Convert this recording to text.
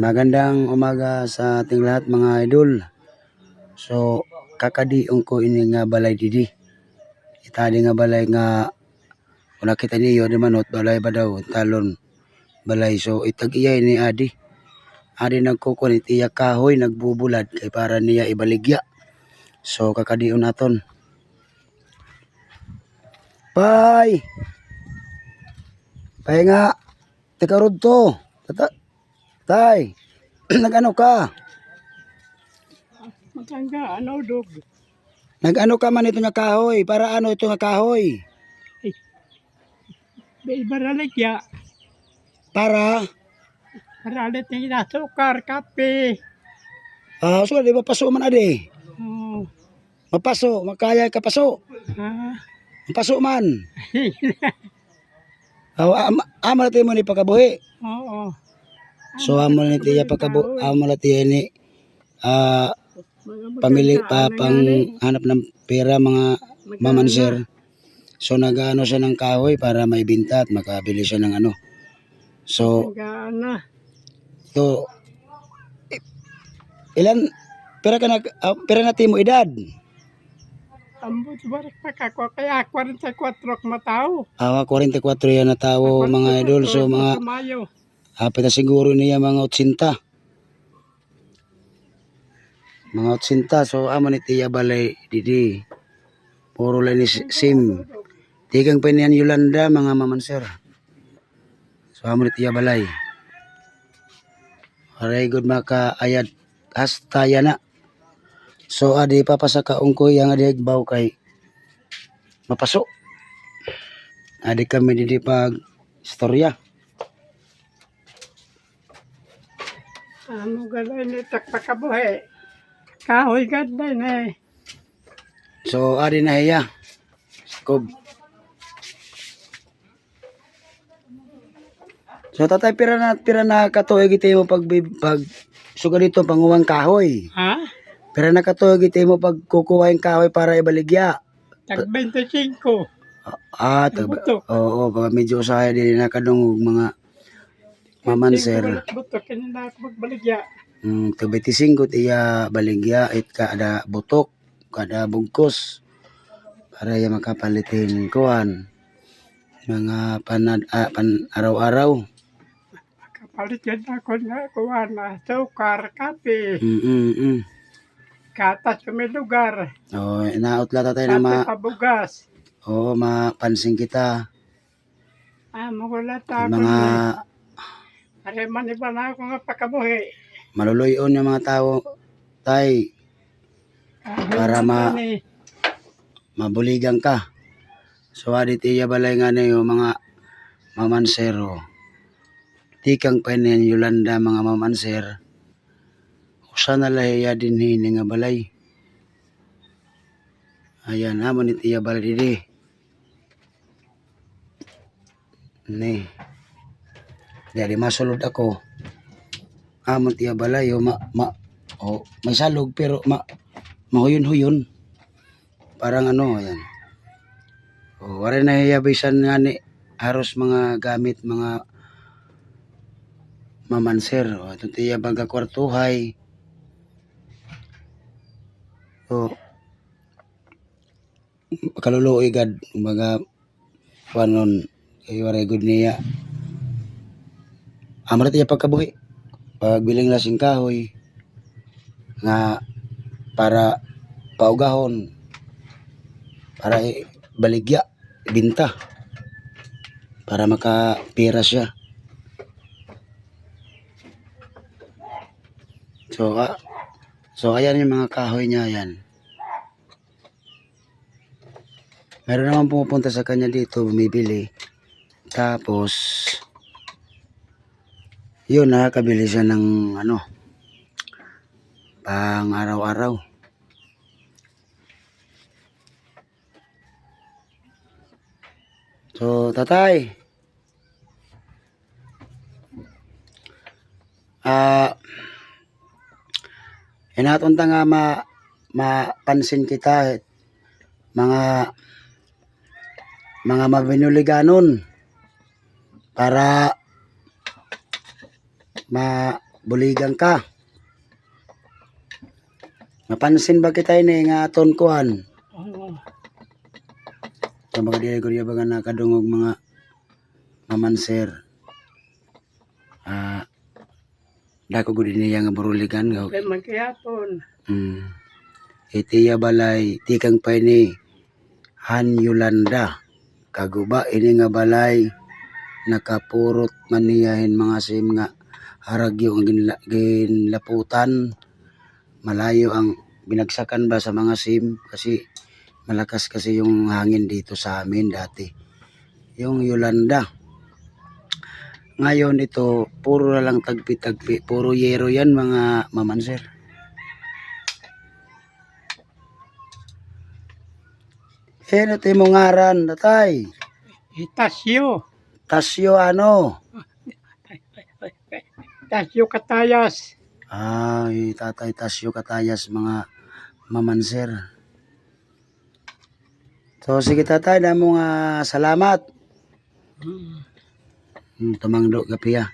Magandang umaga sa ating lahat mga idol. So, kakadiong ko ini nga balay didi. Itali nga balay nga kung nakita niyo di manot balay ba daw talon balay so itag iya ni adi adi nagkukunit iya kahoy nagbubulad kay para niya ibaligya so kakadion naton Bye! Bye nga! Teka rod to! Tata Tay! Nag-ano ka? Matangga, ano, dog? Nag-ano ka man ito nga kahoy? Para ano ito nga kahoy? May baralig ya. Para? Baralit ng inasukar, kape. Ah, so di ba paso man ade? Oh, Mapaso, makaya ka paso. ah. Mapaso man. Oh, am amo natin mo ni pagkabuhi. Oo. So amo na tiya pagkabu amo na tiya ni ah pamili pa pang hanap ng pera mga mamanser. So nagaano siya ng kahoy para maibinta at makabili siya ng ano. So Gana. to ilan pera ka na ah, pera na mo edad? Ambot barak pa kako. Kaya 44 k matao. Awa 44 yan na tao mga idol. So mga hapit na siguro niya mga 80. Mga 80. So amo ni Tiya Balay didi. Puro lang ni si- sim. Tigang pa niyan Yolanda mga mamanser. So amo ni Tiya Balay. Aray good maka ayat hasta yana. So adi papasaka ungkoy yang adi baw kay mapaso. Adi kami didi pag istorya. Ano galay ni takpakabuhi. Kahoy ganda ni. So adi na hiya. Kob. So tatay pira na pira na katuig iti mo pag pag suga dito panguwang kahoy. Ha? Pira na katuig iti mo pag kukuha yung kahoy para ibaligya. Tag 25. Ah, tag, Buto. oo, pag medyo usahay din na kadungog mga mamanser. Buto. Kanina ako magbaligya. Mm, tag 25 iya baligya it kada butok, kada bugkos para ya makapalitin kuan mga panad ah, pan araw-araw. Kapalit yan ako na kuha na sukar, kape. Mm, mm, mm. Gatas sa may lugar. Oh, nautla tatay na ma pabugas. Oo, mapansin kita. Ah, magulat ako Mga na. Are man iba na ako nga pakabuhi. maluluyon yung mga tao, tay, Para ma- Ni, mabuligan ka. So, adit iya balay nga na yung mga mamansero. Tikang penen Yolanda mga mamanser. Usa na lahiya din hini nga balay. Ayan, hamon it iya balay didi. Ni. Dari masulod ako. Hamon iya balay o ma, ma o, may salog pero ma mahuyon-huyon. Parang ano, ayan. O, wala na hiyabisan nga ni haros mga gamit, mga mamanser. O, ito tiya baga kwartuhay. O, kaluluoy gad, mga panon, kay waray good niya. Amara tiya pagkabuhi. Pagbiling lasing kahoy, nga para paugahon para baligya binta para makapira siya so ah, so ayan yung mga kahoy niya yan meron naman pumupunta sa kanya dito bumibili. Tapos yun nakakabili siya ng ano pang araw-araw So, tatay. Ah, inatunta nga ma mapansin kita mga mga mabinuliganon para mabuligan ka. Napansin ba kita ini nga aton kuan? Oo. Sa mga dili ko nga nakadungog mga mamanser. Ah, dako gud niya nga buruligan nga Kaya magyapon. Mm. Itiya balay, tikang pa ini Han Yolanda. Kaguba ini nga balay nakapurot maniyahin mga sim nga haragyo ang ginla- ginlaputan. Malayo ang binagsakan ba sa mga sim kasi malakas kasi yung hangin dito sa amin dati. Yung Yolanda. Ngayon ito, puro na lang tagpi-tagpi. Puro yero yan mga mamanser. Eh, ano tayo mong ngaran, tatay? Itasyo. Tasyo ano? Itasyo katayas. Ay, tatay Tasyo Katayas, mga mamanser. So, sige tatay, na mga salamat. Mm. Hmm, tumangdo gapi ah.